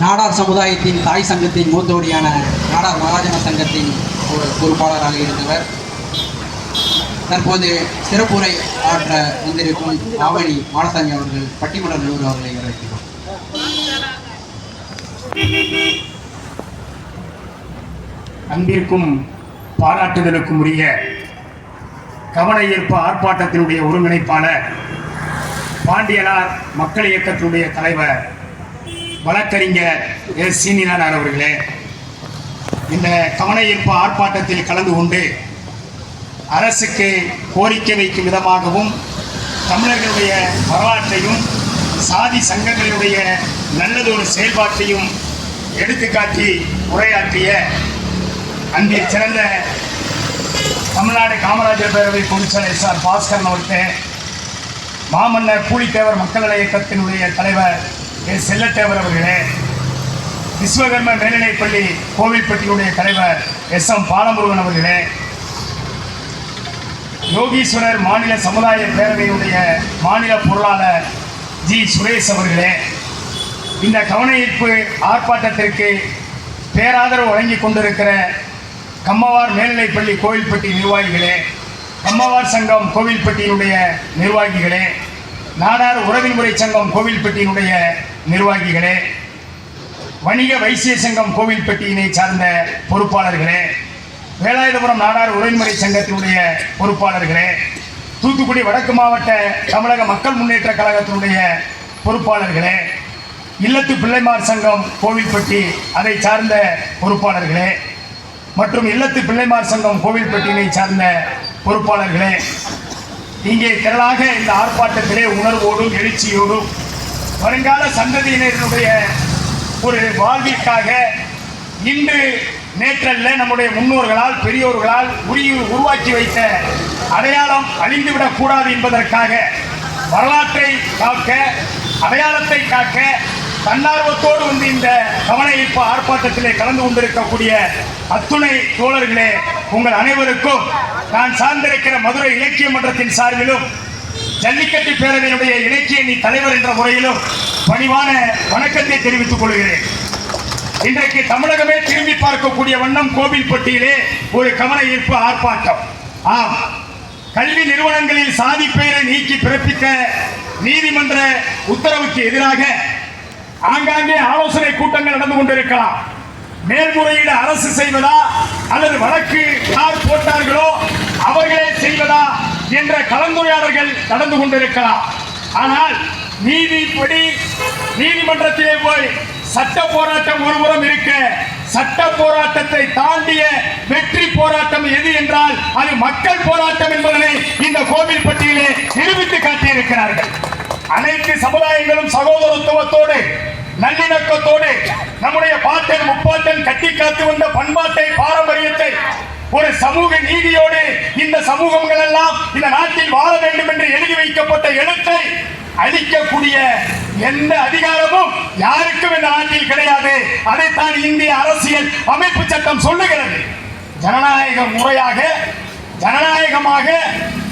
நாடார் சமுதாயத்தின் தாய் சங்கத்தின் மூத்தோடியான நாடார் மகாஜன சங்கத்தின் ஒரு பொறுப்பாளராக இருந்தவர். தற்போது சிறப்புரை ஆற்ற வந்திருக்கும் ஆவணி மாடசாமி அவர்கள் பட்டிமன்றலூர் அவர்களை வரவேற்கிறோம். அன்பிற்கும் பாராட்டுதலுக்கும் உரிய கவன ஈர்ப்பு ஆர்ப்பாட்டத்தினுடைய ஒருங்கிணைப்பாளர் பாண்டியனார் மக்கள் இயக்கத்தினுடைய தலைவர் வழக்கறிஞர் எஸ் சீனிவாசன் அவர்களே இந்த கவன ஈர்ப்பு ஆர்ப்பாட்டத்தில் கலந்து கொண்டு அரசுக்கு கோரிக்கை வைக்கும் விதமாகவும் தமிழர்களுடைய வரலாற்றையும் சாதி சங்கங்களுடைய நல்லதொரு செயல்பாட்டையும் எடுத்துக்காட்டி உரையாற்றிய அன்பில் சிறந்த தமிழ்நாடு காமராஜர் பேரவை பொதுச்செயலர் எஸ் ஆர் பாஸ்கரன் அவருக்கு மாமன்னர் பூலித்தேவர் மக்கள் நல இயக்கத்தினுடைய தலைவர் எஸ் செல்லத்தேவர் அவர்களே விஸ்வகர்ம மேல்நிலைப்பள்ளி கோவில்பட்டியுடைய தலைவர் எஸ் எம் பாலமுருகன் அவர்களே யோகீஸ்வரர் மாநில சமுதாய பேரவையுடைய மாநில பொருளாளர் ஜி. சுரேஷ் அவர்களே இந்த கவனயீர்ப்பு ஆர்ப்பாட்டத்திற்கு பேராதரவு வழங்கி கொண்டிருக்கிற கம்மவார் மேல்நிலைப்பள்ளி கோவில்பட்டி நிர்வாகிகளே கம்மவார் சங்கம் கோவில்பட்டியினுடைய நிர்வாகிகளே நாடார் உறவின்முறை சங்கம் கோவில்பட்டியினுடைய நிர்வாகிகளே வணிக வைசிய சங்கம் கோவில்பட்டியினை சார்ந்த பொறுப்பாளர்களே வேலாயுதபுரம் நாடார் உறவின்முறை சங்கத்தினுடைய பொறுப்பாளர்களே தூத்துக்குடி வடக்கு மாவட்ட தமிழக மக்கள் முன்னேற்ற கழகத்தினுடைய பொறுப்பாளர்களே இல்லத்து பிள்ளைமார் சங்கம் கோவில்பட்டி அதை சார்ந்த பொறுப்பாளர்களே மற்றும் இல்லத்து பிள்ளைமார் சங்கம் கோவில்பட்டியினை சார்ந்த பொறுப்பாளர்களே இங்கே திரளாக இந்த ஆர்ப்பாட்டத்திலே உணர்வோடும் எழுச்சியோடும் வருங்கால சந்ததியினருடைய ஒரு வாழ்விற்காக இன்று நேற்றல்ல நம்முடைய முன்னோர்களால் பெரியோர்களால் உரிய உருவாக்கி வைத்த அடையாளம் அழிந்துவிடக் கூடாது என்பதற்காக வரலாற்றை காக்க அடையாளத்தை காக்க தன்னார்வத்தோடு வந்து இந்த கவன ஈர்ப்பு ஆர்ப்பாட்டத்திலே கலந்து கொண்டிருக்கக்கூடிய அத்துணை தோழர்களே உங்கள் அனைவருக்கும் நான் சார்ந்திருக்கிற மதுரை இலக்கிய மன்றத்தின் சார்பிலும் ஜல்லிக்கட்டு பேரவையினுடைய இலக்கிய நீ தலைவர் என்ற முறையிலும் பணிவான வணக்கத்தை தெரிவித்துக் கொள்கிறேன். இன்றைக்கு தமிழகமே திரும்பி பார்க்கக்கூடிய வண்ணம் கோவில்பட்டியிலே ஒரு கவன ஈர்ப்பு ஆர்ப்பாட்டம். ஆம். கல்வி நிறுவனங்களில் சாதி பெயரை நீக்கி பிறப்பித்த நீதிமன்ற உத்தரவுக்கு எதிராக ஆங்காங்கே ஆலோசனை கூட்டங்கள் நடந்து கொண்டிருக்கலாம். மேல்முறையீடு அரசு செய்வதா அல்லது வழக்கு யார் போட்டார்களோ அவர்களே செய்வதா என்ற கலந்துரையாடல்கள் நடந்து கொண்டிருக்கலாம். ஆனால் நீதிப்படி நீதிமன்றத்திலே போய் சட்ட போராட்டம் ஒருபுறம் இருக்க சட்ட போராட்டத்தை தாண்டிய வெற்றி போராட்டம் எது என்றால் அது மக்கள் போராட்டம் என்பதனை இந்த கோவில் பட்டியலே நிரூபித்து காட்டியிருக்கிறார்கள். அனைத்து சமுதாயங்களும் சகோதரத்துவத்தோடு நல்லிணக்கத்தோடு நம்முடைய பாட்டன் முப்பாட்டன் கட்டி காத்து வந்த பண்பாட்டை பாரம்பரியத்தை ஒரு சமூக நீதியோடு இந்த சமூகங்கள் எல்லாம் இந்த நாட்டில் வாழ வேண்டும் என்று எழுதி வைக்கப்பட்ட எழுத்தை அளிக்கக்கூடிய எந்த அதிகாரமும் யாருக்கும் இந்த நாட்டில் கிடையாது. அதைத்தான் இந்திய அரசியல் அமைப்பு சட்டம் சொல்லுகிறது. ஜனநாயக முறையாக ஜனநாயகமாக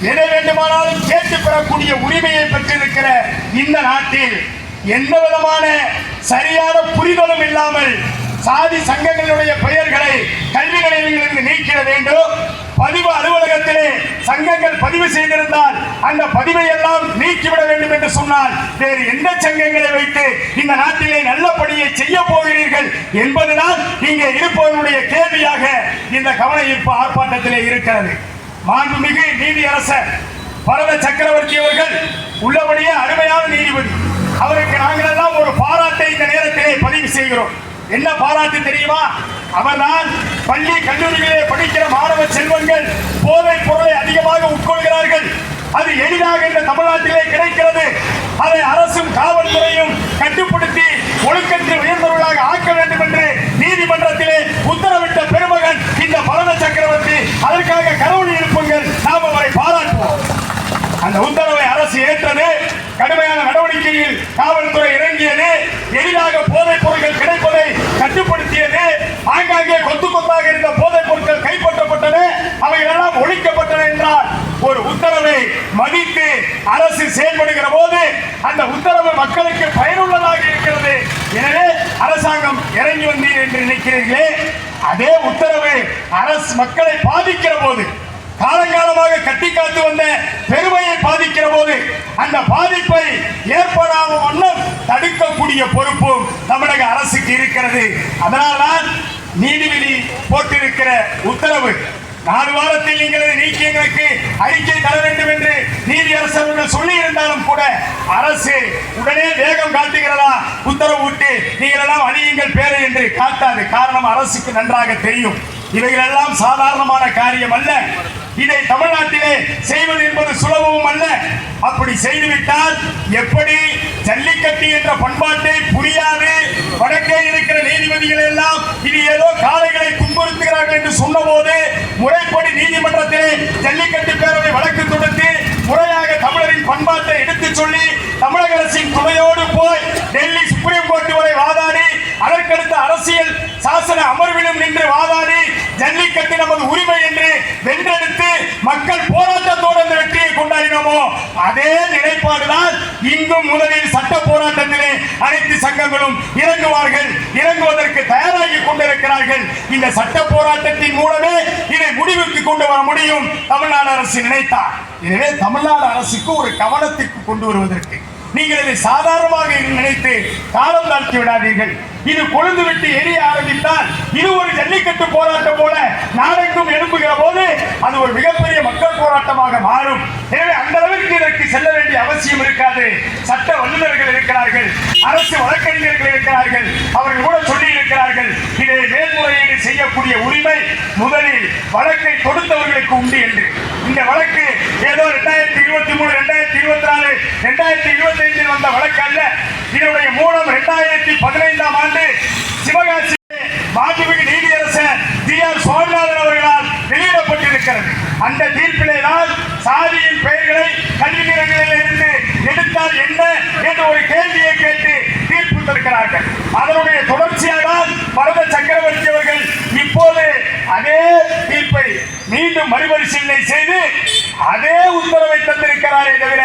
எதை வேண்டுமானாலும் கேட்டு பெறக்கூடிய உரிமையை பெற்றிருக்கிற இந்த நாட்டில் எந்த விதமான சரியான புரிதலும் இல்லாமல் சாதி சங்கங்களுடைய பெயர்களை கல்வி நிலையங்களிலிருந்து நீக்கிட வேண்டும். பதிவு அலுவலகத்திலே சங்கங்கள் பதிவு செய்திருந்தால் அந்த பதிவை எல்லாம் நீக்கிவிட வேண்டும் என்று சொன்னால் வேறு எந்த சங்கங்களை வைத்து இந்த நாட்டிலே நல்ல பணியை செய்ய போகிறீர்கள் என்பதுதான் இங்கே இருப்பவர்களுடைய கேள்வியாக இந்த கவன ஈர்ப்பு ஆர்ப்பாட்டத்திலே இருக்கிறது. மாண்புமிகு நீதியரசர் பரத சக்கரவர்த்தி அவர்கள் உள்ளபடியே அருமையான நீதிபதி. அவருக்கு நாங்கள் எல்லாம் ஒரு பாராட்டை இந்த நேரத்திலே பதிவு செய்கிறோம். என்ன பாராட்டு தெரியுமா? அவர்தான் பள்ளி கல்லூரிகளிலே படிக்கிற மாணவ செல்வங்கள் போதைப் பொருளை அதிகமாக உட்கொள்கிறார்கள். அது எளிதாக இந்த தமிழ்நாட்டிலே கிடைக்கிறது. அதை அரசும் காவல்துறையும் கட்டுப்படுத்தி ஒழுக்கத்தில் உயர்ந்தவர்களாக ஆக்க வேண்டும் என்று நீதிமன்றத்திலே உத்தரவிட்ட பெருமகன் இந்த பரத சக்கரவர்த்தி அதற்காக கரவணி இருப்புங்கள் நாம் அவரை பாராட்டுவோம். அந்த உத்தரவை அரசு ஏற்றது. கடுமையான நடவடிக்கையில் காவல்துறை இறங்கியது. எளிதாக போதைப் பொருட்கள் ஆங்காங்கே கொத்து கொத்தாக இருந்த போதைப் பொருட்கள் கைப்பற்றப்பட்டன. அவை எல்லாம் ஒழிக்கப்பட்டன என்றால் ஒரு உத்தரவை மதித்து அரசு செயல்படுகிற போது அந்த உத்தரவு மக்களுக்கு பயனுள்ளதாக இருக்கிறது. எனவே அரசாங்கம் இறங்கி வந்தீர் என்று நினைக்கிறீர்களே. அதே உத்தரவு அரசு மக்களை பாதிக்கிற போது காலங்காலமாக கட்டி காத்து வந்த பெருமையை பாதிக்கிற போது அந்த பாதிப்பை ஏற்படாத வண்ணம் தடுக்கக்கூடிய பொறுப்பும் தமிழக அரசுக்கு இருக்கிறது. அதனால்தான் நீதிபதி போட்டிருக்கிற உத்தரவு. நாலு வாரத்தில் நீங்கள் நீக்கி எங்களுக்கு அறிக்கை தர வேண்டும் என்று நீதியரசர் சொல்லி இருந்தாலும் கூட அரசு உடனே வேகம் காட்டுகிறதா உத்தரவு விட்டு நீங்கள் எல்லாம் அணியுங்கள் பேரை என்று காட்டாது. காரணம் அரசுக்கு நன்றாக தெரியும். இவைகளெல்லாம் சாதாரணமான காரியம் அல்ல. இதை தமிழ்நாட்டிலே செய்வது என்பது சுலபமும் அல்ல. அப்படி செய்துவிட்டால் எப்படி ஜல்லிக்கட்டு என்ற பண்பாட்டை புரியாது வடக்கே இருக்கிற நீதிபதிகள் எல்லாம் இது ஏதோ காளைகளை துன்புறுத்துகிறார்கள் என்று சொன்னபோது முறைப்படி நீதிமன்றத்திலே ஜல்லிக்கட்டு பேரவை வழக்கு தொடுத்து முறையாக தமிழரின் பண்பாட்டை எடுத்துச் சொல்லி தமிழக அரசின் துணையோடு போய் டெல்லி சுப்ரீம் கோர்ட் வரை வாதாடி அதற்கடுத்த அரசியல் சாசன அமர்விலும் நின்று வாதாடி ஜல்லிக்கட்டு நமது உரிமை என்று வென்றெடுத்து மக்கள் போராட்டத்தோடு அந்த வெற்றியை கொண்டாடினோமோ அதே நிலைப்பாடுதான் இங்கும் முதலில் சட்ட போராட்டத்திலே அனைத்து சங்கங்களும் இறங்குவார்கள் இறங்குவதற்கு தயாராகி கொண்டிருக்கிறார்கள். இந்த சட்ட போராட்டத்தின் மூலமே இதை முடிவுக்கு கொண்டு வர முடியும் தமிழ்நாடு அரசு நினைத்தார். எனவே தமிழ்நாடு அரசுக்கு ஒரு கவனத்திற்கு கொண்டு வருவதற்கு நீங்கள் இதை சாதாரணமாக நினைத்து காலம் தாழ்த்தி விடாதீர்கள். இது கொழுந்து விட்டு எரிய ஆரம்பி இது ஒரு ஜல்லிக்கட்டு போராட்டம் போல நாடெங்கும் எழும்புகிற போது அது ஒரு மிகப்பெரிய மக்கள் போராட்டமாக மாறும் எனவே அந்த அளவிற்கு இதற்கு செல்ல வேண்டிய அவசியம் இருக்காது சட்ட வல்லுநர்கள் இருக்கிறார்கள் அரசு வழக்கறிஞர்கள் இருக்கிறார்கள் அவர்கள் கூட சொல்லி இருக்கிறார்கள் இதை மேல்முறையீடு செய்யக்கூடிய உரிமை முதலில் வழக்கை தொடுத்தவர்களுக்கு உண்டு என்று இந்த வழக்கு ஏதோ ரெண்டாயிரத்தி இருபத்தி மூணு ரெண்டாயிரத்தி இருபத்தி நாலு ரெண்டாயிரத்தி இருபத்தி ஐந்தில் வந்த வழக்கு அல்ல இதனுடைய இரண்டாயிரத்தி பதினைந்தாம் ஆண்டு சிவகாசி மாண்புமிகு நீதியரசர் டி ஆர் சுவாமிநாதன் அவர்களால் வெளியிடப்பட்டிருக்கிறது. அந்த தீர்ப்பிலே தான் சாதியின் பெயர்களை கல்வி நிலையங்களில் இருந்து எடுத்தால் என்ன என்ற ஒரு கேள்வியை கேட்டு தீர்ப்பு தருகிறார்கள் அதனுடைய தொடர்ச்சியாக தான் பரத சக்கரவர்த்தி அவர்கள் இப்போது அதே தீர்ப்பை மீண்டும் மறுபரிசீலனை செய்து அதே உத்தரவை தந்திருக்கிறாரே தவிர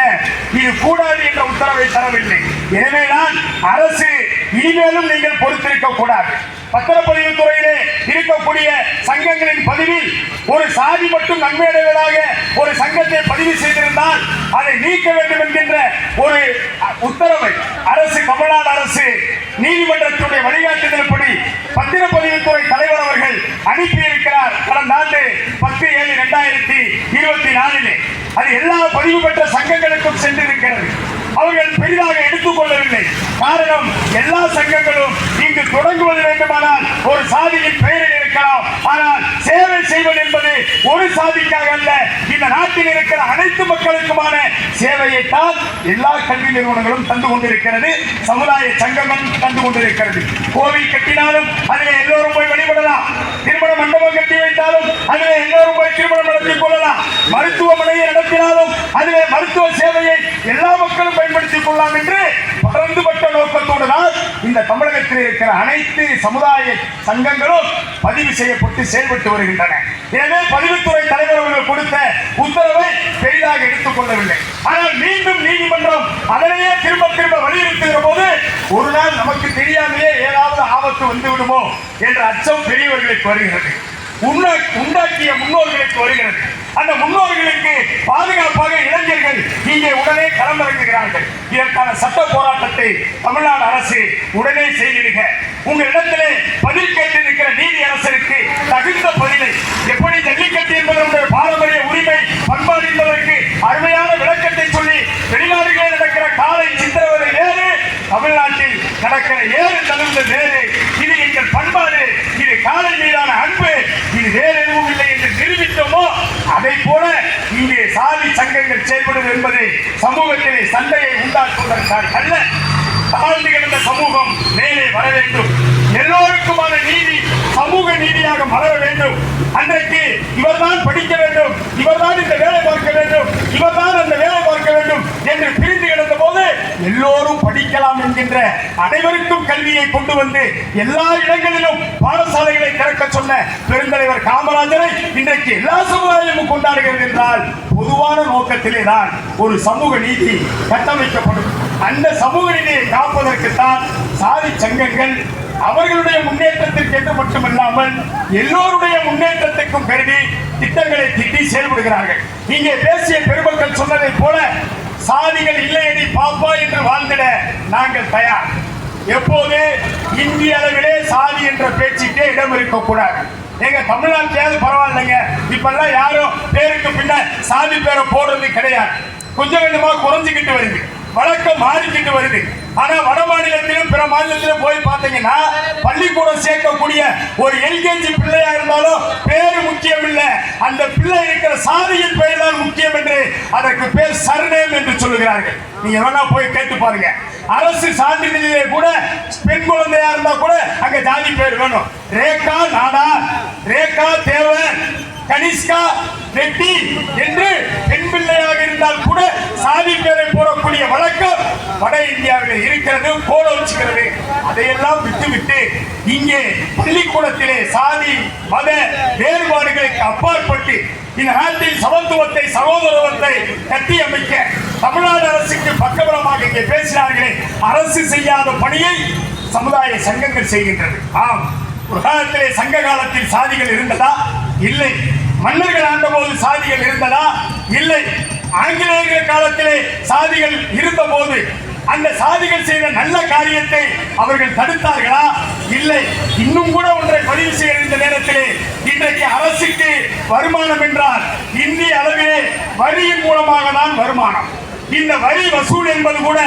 இது கூடாது என்ற உத்தரவை தரவில்லை. எனவேதான் அரசு இனிமேலும் நீங்கள் பொறுத்திருக்க கூடாது. பத்திரப்பதிவு துறையிலே இருக்கக்கூடிய சங்கங்களின் பதிவில் ஒரு சாதி மட்டும் நன்மையடைவதாக ஒரு சங்கத்தை பதிவு செய்திருந்தால் அதை நீக்க வேண்டும் என்கின்ற ஒரு உத்தரவை அரசு நீதிமன்றத்துடைய வழிகாட்டுதல்படி பத்திரப்பதிவுத்துறை தலைவர் அவர்கள் அனுப்பியிருக்கிறார் கடந்த ஆண்டு பத்து ஏழு இரண்டாயிரத்தி இருபத்தி நாலிலே அது எல்லா பதிவு பெற்ற சங்கங்களுக்கும் சென்றிருக்கிறது. அவர்கள் பெரிதாக எடுத்துக்கொள்ளவில்லை. காரணம் எல்லா சங்கங்களும் இங்கு தொடங்குவது வேண்டுமானால் ஒரு சாதியின் பெயரில் இருக்கலாம். ஆனால் சேவை செய்வது என்பது ஒரு சாதிக்காக அல்ல. இந்த நாட்டில் இருக்கிற அனைத்து மக்களுக்குமான சேவையை தான் எல்லா கல்வி நிறுவனங்களும் தந்து கொண்டிருக்கிறது. சமுதாய சங்கமும் தந்து கொண்டிருக்கிறது. கோவில் கட்டினாலும் அதில் எல்லோரும் போய் வழிபடலாம். திருமண மண்டபம் கட்டி வைத்தாலும் அதில் எல்லோரும் போய் திருமணம் மருத்துவமனையை நடத்தினாலும் அதிலே மருத்துவ சேவையை எல்லா மக்களும் பயன்படுத்திக் கொள்ளலாம் என்று பறந்துபட்ட நோக்கத்தோடு தான் இந்த தமிழகத்தில் இருக்கிற அனைத்து சமுதாய சங்கங்களும் பதிவு செய்யப்பட்டு செயல்பட்டு வருகின்றன. எனவே பதிவுத்துறை தலைவர் அவர்கள் கொடுத்த உத்தரவை பெரிதாக எடுத்துக் கொள்ளவில்லை ஆனால் மீண்டும் நீதிமன்றம் அதனையே திரும்ப திரும்ப வலியுறுத்துகிற போது ஒரு நாள் நமக்கு தெரியாமலே ஏதாவது ஆபத்து வந்து விடுமோ என்ற அச்சம் பெரியவர்களுக்கு வருகிறது. உண்டாக்கிய முன்னோர்களுக்கு வருகிறது. அந்த முன்னோர்களுக்கு பாதுகாப்பாக இளைஞர்கள் இங்கே உடனே களமிறங்குகிறார்கள். இதற்கான சட்ட போராட்டத்தை தமிழ்நாடு அரசு உடனே செய்திடுக. உங்களிடத்திலே பதில் கேட்டிருக்கிற நீதி அரசருக்கு தகுந்த பதிலை எப்படி ஜல்லிக்கட்டு என்பது நம்முடைய பாரம்பரிய உரிமை பண்பாடு என்பதற்கு அருமையான விளக்கத்தை சொல்லி வெளிநாடுகளில் நடக்கிற காலை சித்திரவதை வேறு தமிழ்நாட்டில் நடக்கிற ஏறு தகுந்த வேறு இது எங்கள் பண்பாடு இது காலை மீதான அன்பு இது வேறு எதுவும் இல்லை என்று நிரூபித்தோமோ அதை போல இங்கே சாதி சங்கங்கள் செயல்படும் என்பது சமூகத்திலே சண்டையை உண்டாக்குவதற்காக அல்ல. தாழ்ந்து கிடந்த சமூகம் மேலே வர வேண்டும். எல்லோருக்குமான நீதி சமூக நீதியாக மலர வேண்டும். அன்றைக்கு இவர்தான் படிக்க வேண்டும். இவர்தான் இந்த வேலை பார்க்க வேண்டும். இவர்தான் அந்த வேலை பார்க்க வேண்டும் என்று பிரிந்து கிடந்த போது எல்லோரும் படிக்கலாம் என்கின்ற அனைவருக்கும் கல்வியை கொண்டு வந்து எல்லா இடங்களிலும் பாடசாலைகளை திறக்க சொன்ன பெருந்தலைவர் காமராஜரை இன்றைக்கு எல்லா சமுதாயமும் கொண்டாடுகிறது என்றால் பொதுவான நோக்கத்திலே தான் ஒரு சமூக நீதி கட்டமைக்கப்படும். அந்த சமூக நீதியை காப்பதற்குத்தான் சாதி சங்கங்கள் அவர்களுடைய முன்னேற்றத்திற்கு என்று மட்டுமல்லாமல் எல்லோருடைய முன்னேற்றத்துக்கும் கருதி திட்டங்களை திட்டி செயல்படுகிறார்கள். இங்கே பேசிய பெருமக்கள் சொன்னதைப் போல சாதிகள் இல்லையடி பாப்பா என்று வாழ்ந்திட நாங்கள் தயார். எப்போது இந்திய அளவிலே சாதி என்ற பேச்சுக்கே இடம் இருக்கக்கூடாது. எங்க தமிழ்நாட்டிலேயாவது பரவாயில்லைங்க? இப்பெல்லாம் யாரும் பேருக்கு பின்னால் சாதி பேரை போடுறது கிடையாது. கொஞ்சம் கொஞ்சமாக குறைஞ்சுக்கிட்டு வருது. வழக்கம் மாறிக்கிட்டு வருது. ஆனா வட மாநிலத்திலும் பிற மாநிலத்திலும் போய் பார்த்தீங்கன்னா பள்ளிக்கூடம் சேர்க்கக்கூடிய ஒரு எல்கேஜி பிள்ளையா இருந்தாலும் பேரு முக்கியம் இல்லை அந்த பிள்ளை இருக்கிற சாதியின் பெயர் தான் முக்கியம் என்று அதற்கு பேர் சர்நேம் என்று சொல்லுகிறார்கள். நீங்க வேணா போய் கேட்டு பாருங்க. அரசு சான்றிதழிலே கூட பெண் குழந்தையா இருந்தா கூட அங்க ஜாதி பேர் வேணும். ரேகா நாடா ரேகா தேவன் கனிஷ்கா ரெட்டி என்று பெண் பிள்ளையாக இருந்தால் கூட சாதி பேரை போடக்கூடிய வழக்கம் வட இந்தியாவில் இருக்கிறது போட வச்சுக்கிறது. அதையெல்லாம் விட்டுவிட்டு இங்கே பள்ளிக்கூடத்திலே சாதி மத வேறுபாடுகளுக்கு அப்பாற்பட்டு இந்த நாட்டில் சமத்துவத்தை சகோதரத்தை கட்டி அமைக்க தமிழ்நாடு அரசுக்கு பக்கபலமாக இங்கே பேசினார்களே. அரசு செய்யாத பணியை சமுதாய சங்கங்கள் செய்கின்றது ஆம் ஒரு காலத்திலே சங்க காலத்தில் சாதிகள் இருந்ததா? இல்லை. மன்னர்கள் ஆண்டபோது சாதிகள் இருந்ததா? இல்லை. ஆங்கிலேயர்கள் காலத்திலே சாதிகள் இருந்தபோது அந்த சாதிகள் செய்த நல்ல காரியத்தை அவர்கள் தடுத்தார்களா? இல்லை. இன்னும் கூட ஒன்றை பதிவு செய்ய இந்த நேரத்திலே இன்றைக்கு அரசுக்கு வருமானம் என்றால் இந்திய அளவிலே வரியின் மூலமாக தான் வருமானம். இந்த வரி வசூல் என்பது கூட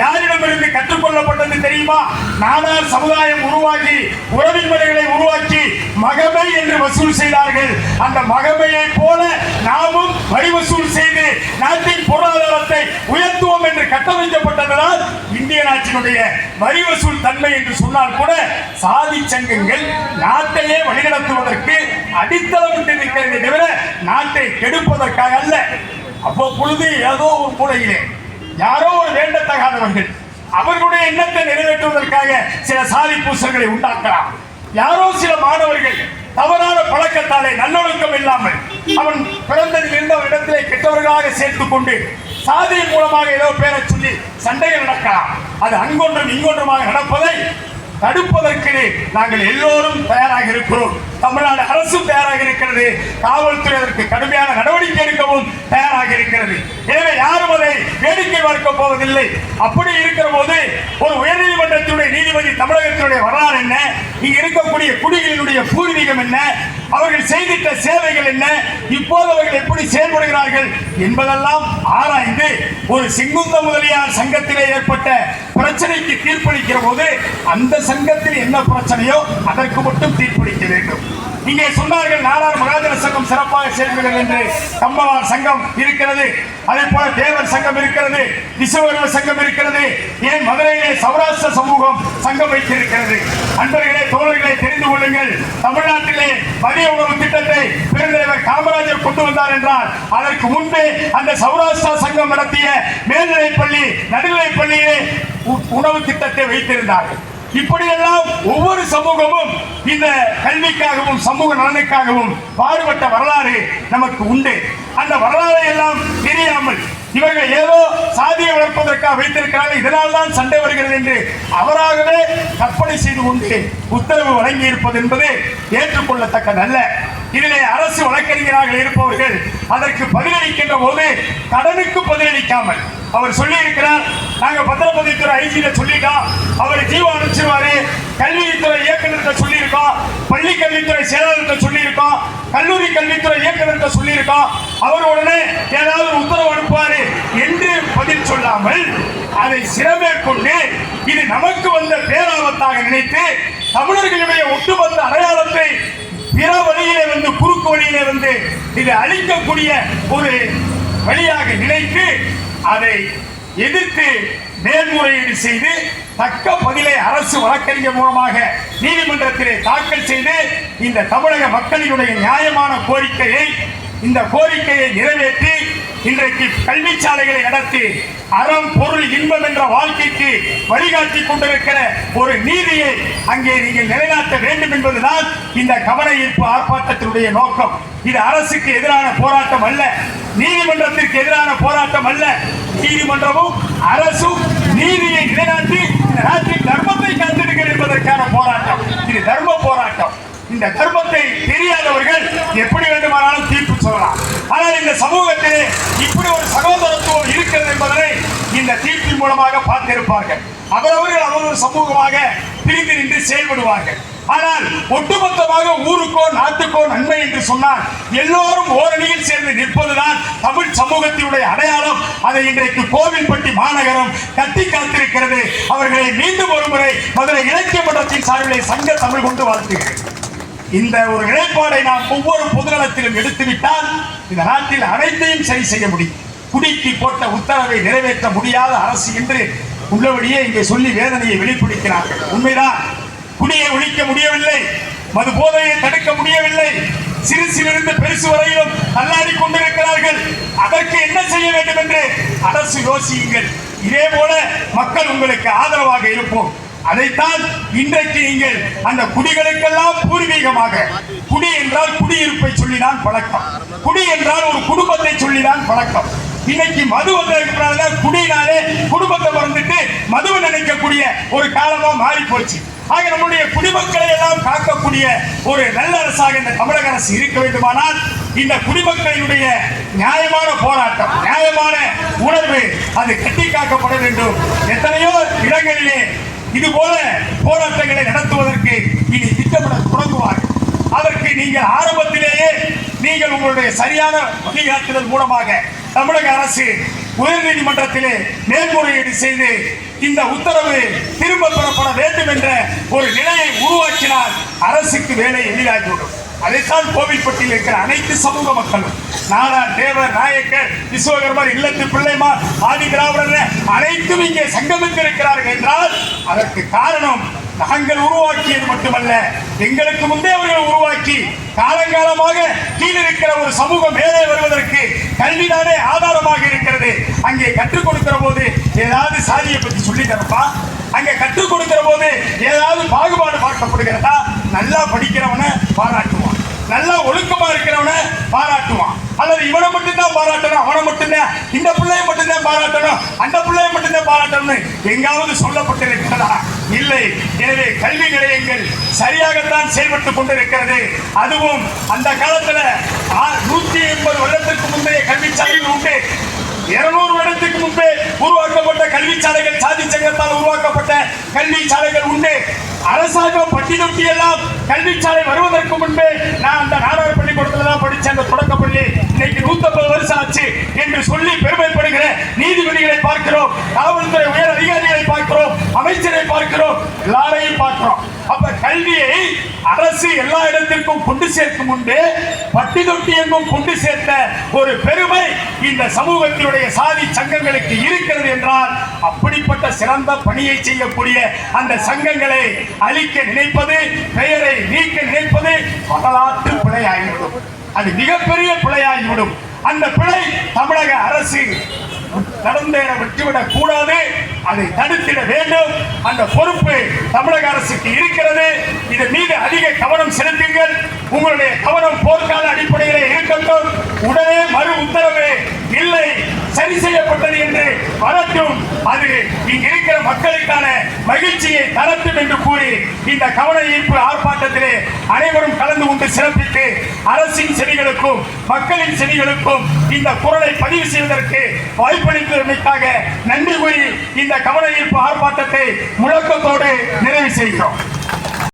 யாரிடமிருந்து கற்றுக்கொள்ளப்பட்டது தெரியுமா? நாடார் சமுதாயம் உருவாக்கி உறவின்முறைகளை உருவாக்கி மகமை என்று வசூல் செய்தார்கள். அந்த மகமையை போல நாமும் வரி வசூல் செய்து நாட்டின் பொருளாதாரத்தை உயர்த்துவோம் என்று கட்டமைக்கப்பட்டதனால் இந்திய நாட்டினுடைய வரி வசூல் தன்மை என்று சொன்னால் கூட சாதி சங்கங்கள் நாட்டையே வழிநடத்துவதற்கு அடித்தளம் இருக்கிறதே தவிர நாட்டை கெடுப்பதற்காக அல்ல. அவ்வப்பொழுது ஏதோ ஒரு மூலையிலே யாரோ ஒரு வேண்டத்தகாதவர்கள் அவர்களுடைய எண்ணத்தை நிறைவேற்றுவதற்காக சில சாதி பூசல்களை உண்டாக்கலாம். யாரோ சில மாணவர்கள் தவறான பழக்கத்தாலே நல்லொழுக்கம் இல்லாமல் அவன் பிறந்ததில் இருந்த ஒரு இடத்திலே கெட்டவர்களாக சேர்த்துக் கொண்டு சாதியின் மூலமாக ஏதோ பேரை சொல்லி சண்டைகள் நடக்கலாம். அது அங்கொன்றும் இங்கொன்றுமாக நடப்பதை தடுப்பதற்கு நாங்கள் எல்லோரும் தயாராக இருக்கிறோம். தமிழ்நாடு அரசும் தயாராக இருக்கிறது. காவல்துறை அதற்கு கடுமையான நடவடிக்கை எடுக்கவும் தயாராக இருக்கிறது. எனவே யாரும் அதை வேடிக்கை பார்க்க போவதில்லை. அப்படி இருக்கிற போது ஒரு உயர்நீதிமன்றத்தினுடைய நீதிபதி தமிழகத்தினுடைய வரலாறு என்ன? இங்க இருக்கக்கூடிய குடிகளினுடைய பூர்வீகம் என்ன? அவர்கள் செய்திட்ட சேவைகள் என்ன? இப்போது அவர்கள் எப்படி செயல்படுகிறார்கள் என்பதெல்லாம் ஆராய்ந்து ஒரு செங்குந்த முதலியார் சங்கத்திலே ஏற்பட்ட பிரச்சனைக்கு தீர்ப்பளிக்கிற போது அந்த சங்கத்தில் என்ன பிரச்சனையோ அதற்கு மட்டும் தீர்ப்பளிக்க வேண்டும். இங்கே சொன்னார்கள் நாடார் மகாஜன சங்கம் சிறப்பாக செயல்படுகிறது என்று கம்பவார் சங்கம் இருக்கிறது. அதே போல தேவர் சங்கம் இருக்கிறது விஸ்வகர்ம சங்கம் இருக்கிறது ஏன் மதுரையிலே சௌராஷ்டிர சமூகம் சங்கம் வைத்திருக்கிறது. அன்பர்களே தோழர்களை தெரிந்து கொள்ளுங்கள். தமிழ்நாட்டிலே மதிய உணவு திட்டத்தை பெருந்தலைவர் காமராஜர் கொண்டு வந்தார் என்றால் அதற்கு முன்பே அந்த சௌராஷ்டிரா சங்கம் நடத்திய மேல்நிலைப்பள்ளி பள்ளி உணவு திட்டத்தை வைத்திருந்தார்கள். இப்படியெல்லாம் ஒவ்வொரு சமூகமும் இந்த கல்விக்காகவும் சமூக நலனுக்காகவும் பாடுபட்ட வரலாறு நமக்கு உண்டு. அந்த வரலாறை எல்லாம் தெரியாமல் இவர்கள் ஏதோ சாதியை வளர்ப்பதற்காக வைத்திருக்கிறார்கள். இதனால் தான் சண்டை வருகிறது என்று அவராகவே கற்பனை செய்து கொண்டு உத்தரவு வழங்கி இருப்பது என்பது ஏற்றுக்கொள்ளத்தக்கதல்ல இதிலே அரசு வழக்கறிஞராக இருப்பவர்கள் அதற்கு பதிலளிக்கின்ற போது கடனுக்கு பதிலளிக்காமல் அவர் சொல்லி இருக்கிறார் நாங்க பத்திரப்பதிவுத்துறை ஐஜியில சொல்லிட்டோம். அவர் ஜீவோ அனுப்பிச்சிருவாரு. கல்வித்துறை இயக்குநர்கிட்ட சொல்லியிருக்கோம். பள்ளி கல்வித்துறை செயலாளர்கிட்ட சொல்லியிருக்கோம். கல்லூரி கல்வித்துறை இயக்குநர்கிட்ட சொல்லியிருக்கோம். அவர் உடனே ஏதாவது உத்தரவு அனுப்புவாரு என்று பதில் சொல்லாமல் அதை சிறமேற்கொண்டு இது நமக்கு வந்த பேராபத்தாக நினைத்து தமிழர்களுடைய ஒட்டுமொத்த அடையாளத்தை பிற வழியிலே வந்து குறுக்கு வழியிலே வந்து இது அழிக்கக்கூடிய ஒரு வழியாக நினைத்து அதை எதிர்த்து மேல்முறையீடு செய்து தக்க பதிலை அரசு வழக்கறிஞர் மூலமாக நீதிமன்றத்திலே தாக்கல் செய்து இந்த தமிழக மக்களினுடைய நியாயமான கோரிக்கையை இந்த கோரிக்கையை நிறைவேற்றி இன்றைக்கு கல்வி சாலைகளை நடத்தி அறம் பொருள் இன்பம் என்ற வாழ்க்கைக்கு வழிகாட்டி கொண்டிருக்கிற ஒரு நீதியை அங்கே நீங்கள் நிலைநாட்ட வேண்டும் என்பதுதான் இந்த கவன ஈர்ப்பு ஆர்ப்பாட்டத்தினுடைய நோக்கம். இது அரசுக்கு எதிரான போராட்டம் அல்ல நீதிமன்றத்திற்கு எதிரான போராட்டம் அல்ல. நீதிமன்றமும் அரசும் நீதியை நிலைநாட்டி இந்த நாட்டில் தர்மத்தை காத்திருக்கிறது என்பதற்கான போராட்டம். இது தர்ம போராட்டம். இந்த தர்மத்தை தெரியாதவர்கள் எப்படி வேண்டுமானாலும் தீர்ப்பு சொல்லலாம். ஆனால் இந்த சமூகத்திலே இப்படி ஒரு சகோதரத்துவம் இருக்கிறது என்பதனை இந்த தீர்ப்பின் மூலமாக பார்த்திருப்பார்கள். அவரவர்கள் அவரவர் சமூகமாக பிரிந்து நின்று செயல்படுவார்கள். ஆனால் ஒட்டுமொத்தமாக ஊருக்கோ நாட்டுக்கோ நன்மை என்று சொன்னால் எல்லோரும் ஓரணியில் சேர்ந்து நிற்பதுதான் தமிழ் சமூகத்தினுடைய அடையாளம். அதை இன்றைக்கு கோவில்பட்டி மாநகரம் கத்திக்கால் அவர்களை மீண்டும் ஒருமுறை மதுரை இலக்கிய மன்றத்தின் சார்பிலே சங்க தமிழ் கொண்டு வாழ்த்துகிறேன். இந்த ஒரு நிலைப்பாடை நாம் ஒவ்வொரு பொதுநலத்திலும் எடுத்துவிட்டால் இந்த நாட்டில் அனைத்தையும் சரி செய்ய முடியும். குடிக்கு போட்ட உத்தரவை நிறைவேற்ற முடியாத அரசு என்று உள்ளபடியே இங்கே சொல்லி வேதனையை வெளிப்படுத்தினார். உண்மைதான். குடியை ஒழிக்க முடியவில்லை. மது போதையை தடுக்க முடியவில்லை. சிறுசிலிருந்து பெருசு வரையிலும் தள்ளாடி கொண்டிருக்கிறார்கள். அதற்கு என்ன செய்ய வேண்டும் என்று அரசு யோசியுங்கள். இதே போல மக்கள் உங்களுக்கு ஆதரவாக இருப்போம். அதைத்தான் இன்றைக்கு நீங்கள் அந்த குடிகளுக்கெல்லாம் பூர்வீகமாக குடி என்றால் குடியிருப்பை சொல்லிதான் பழக்கம். குடி என்றால் ஒரு குடும்பத்தை சொல்லிதான் பழக்கம். இன்னைக்கு மது வந்ததுக்கு குடினாலே குடும்பத்தை மறந்துட்டு மதுவை நினைக்கக்கூடிய ஒரு காலமா மாறி போச்சு ஆக நம்முடைய குடிமக்களை எல்லாம் காக்கக்கூடிய ஒரு நல்ல அரசாக இந்த தமிழக அரசு இருக்க வேண்டுமானால் இந்த குடிமக்களினுடைய நியாயமான போராட்டம் நியாயமான உணர்வு அது கட்டிக்காக்கப்பட வேண்டும். எத்தனையோ இடங்களிலே இது போல போராட்டங்களை நடத்துவதற்கு இனி திட்டமிட தொடங்குவார்கள். அதற்கு நீங்கள் ஆரம்பத்திலேயே நீங்கள் உங்களுடைய சரியான வழிகாட்டுதல் மூலமாக தமிழக அரசு உயர்நீதிமன்றத்திலே மேல்முறையீடு செய்து இந்த உத்தரவு திரும்ப பெறப்பட வேண்டும் என்ற ஒரு நிலையை உருவாக்கினால் அரசுக்கு வேலை எளிதாகிவிடும். அதைத்தான் கோவில்பட்டியில் இருக்கிற அனைத்து சமூக மக்களும். நாடார் தேவர் நாயக்கர் விஸ்வகர்மர் இல்லத்து பிள்ளைமார் ஆதி திராவிடர் அனைத்தும் இங்கே சங்கமித்திருக்கிறார்கள் என்றால் அதற்கு காரணம் நாங்கள் உருவாக்கியது மட்டுமல்ல. எங்களுக்கு முன்பே அவர்கள் உருவாக்கி காலங்காலமாக கீழ் இருக்கிற ஒரு சமூகம் மேலே வருவதற்கு கல்விதானே ஆதாரமாக இருக்கிறது. அங்கே கற்றுக் கொடுக்கிற போது ஏதாவது சாதியை பற்றி சொல்லி தரப்பா? அங்க கற்றுக் கொடுக்கிற போது ஏதாவது பாகுபாடு பார்க்கப்படுகிறதா நல்லா படிக்கிறவனை பாராட்டுவான். நல்லா ஒழுக்கமா இருக்கிறவனை பாராட்டுவான். அல்லது இவனை மட்டும்தான் பாராட்டணும் அவனை மட்டும்தான். இந்த பிள்ளைய மட்டும்தான் பாராட்டணும் அந்த பிள்ளைய மட்டும்தான் பாராட்டணும்னு எங்காவது சொல்லப்பட்டிருக்கிறதா? இல்லை. எனவே கல்வி நிலையங்கள் சரியாகத்தான் செயல்பட்டுக் கொண்டிருக்கிறது. அதுவும் அந்த காலத்துல ஆ- நூத்தி எண்பது வருடத்துக்கு முந்தைய கல்விச்சாலையில் உண்டு. இருநூறு வருடத்துக்கு முன்பே உருவாக்கப்பட்ட கல்வி சாலைகள் சாதி சங்கத்தால் உருவாக்கப்பட்ட கல்வி சாலைகள் உண்டு. அரசாங்கம் பட்டி தொட்டி எல்லாம் கல்வி சாலை வருவதற்கு முன்பே நான் அந்த நாடார் பள்ளிக்கூடத்தில் தான் படித்தேன் அந்த தொடக்கப்பள்ளி இன்னைக்கு நூத்தம்பது வருஷம் ஆச்சு என்று சொல்லி பெருமைப்படுகிற நீதிபதிகளை பார்க்கிறோம். காவல்துறை உயர் அதிகாரிகளை பார்க்கிறோம். அமைச்சரை பார்க்கிறோம். எல்லாரையும் பார்க்கிறோம். அப்ப கல்வியை அரசு எல்லா இடத்திற்கும் கொண்டு சேர்க்கும் முன்பே பட்டி தொட்டி எங்கும் கொண்டு சேர்த்த ஒரு பெரு இந்த சமூகத்தினுடைய சாதி சங்கங்களுக்கு இருக்கிறது என்றால் அப்படிப்பட்ட சிறந்த பணியை செய்யக்கூடிய அந்த சங்கங்களை அழிக்க நினைப்பது பெயரை நீக்க நினைப்பது வரலாற்று பிழையாகிவிடும். அது மிகப்பெரிய பிழையாகிவிடும். அந்த பிழை தமிழக அரசு நடந்தேற விட்டுவிடக் கூடாது. அதை தடுத்திட வேண்டும். அந்த பொறுப்பு தமிழக அரசுக்கு இருக்கிறது. இதன் மீது அதிக கவனம் செலுத்துங்கள். உங்களுடைய கவனம் போர்க்கால அடிப்படையிலே இருக்கட்டும். உடனே மறு உத்தரவு இல்லை சரி செய்யப்பட்டது என்று வரட்டும். அது இங்கு இருக்கிற மக்களுக்கான மகிழ்ச்சியை தரட்டும் என்று கூறி இந்த கவன ஈர்ப்பு ஆர்ப்பாட்டத்திலே அனைவரும் கலந்து கொண்டு சிறப்பித்து அரசின் செடிகளுக்கும் மக்களின் செடிகளுக்கும் இந்த குரலை பதிவு செய்வதற்கு வாய்ப்பளித்ததற்காக நன்றி கூறி இந்த கவன ஈர்ப்பு ஆர்ப்பாட்டத்தை முழக்கத்தோடு நிறைவு செய்கிறோம்.